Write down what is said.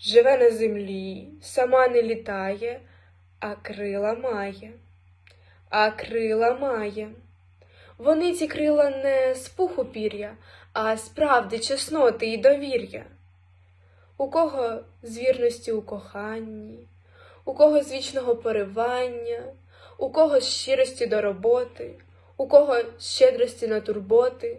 Живе на землі, сама не літає, а крила має. А крила має. Вони ці крила не з пуху пір'я, а з правди, чесноти і довір'я. У кого з вірності у коханні, у кого з вічного поривання, у кого з щирості до роботи, у кого з щедрості на турботи,